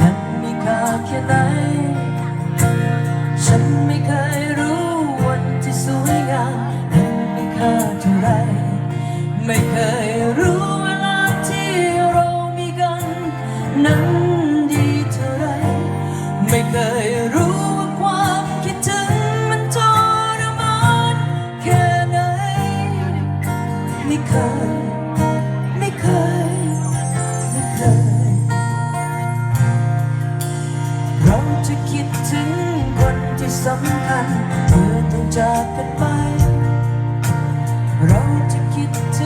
มันมีค่าแค่ไหน ฉันไม่เคยรู้วันที่สวยงามมันมีค่าเท่าไร ไม่เคยรู้เวลาที่เรามีกัน นั้นดีเท่าไร ไม่เคยรู้ว่าความคิดถึงมันทรมานแค่ไหนม่เคย จะคิดถึงคนที่สำคัญเพื่อต้องจากกันไป เราจะคิดถึง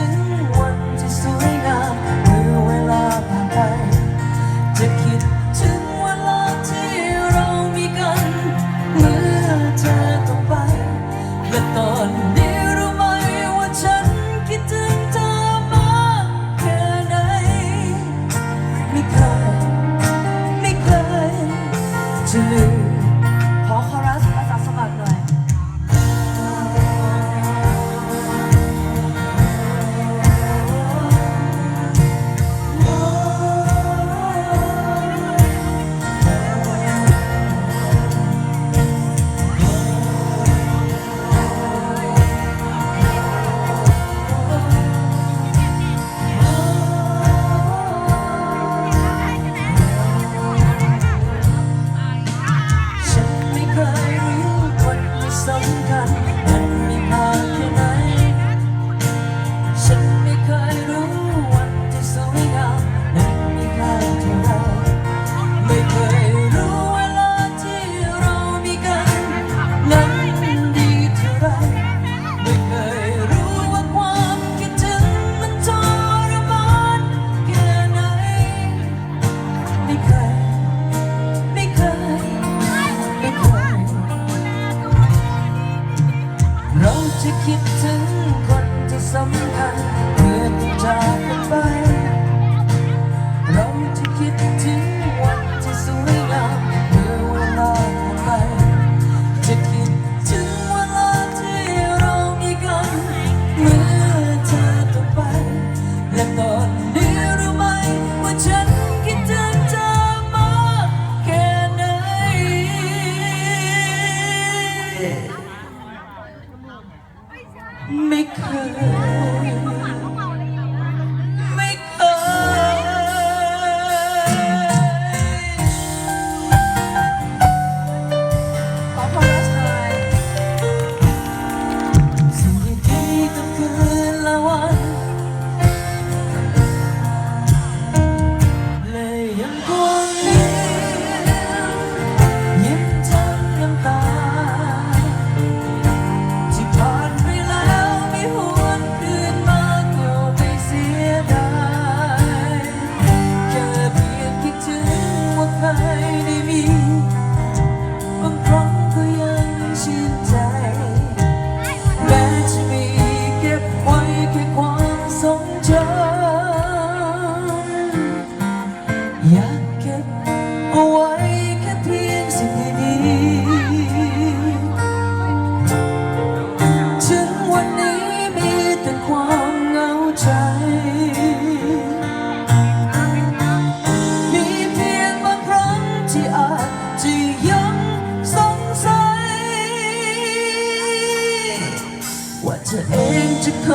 ตัวเองจะเค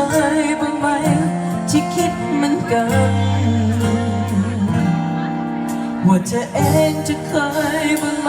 ยบ้างไหม ที่คิดมันกัน ว่าเธอเองจะเคยบ้างไหม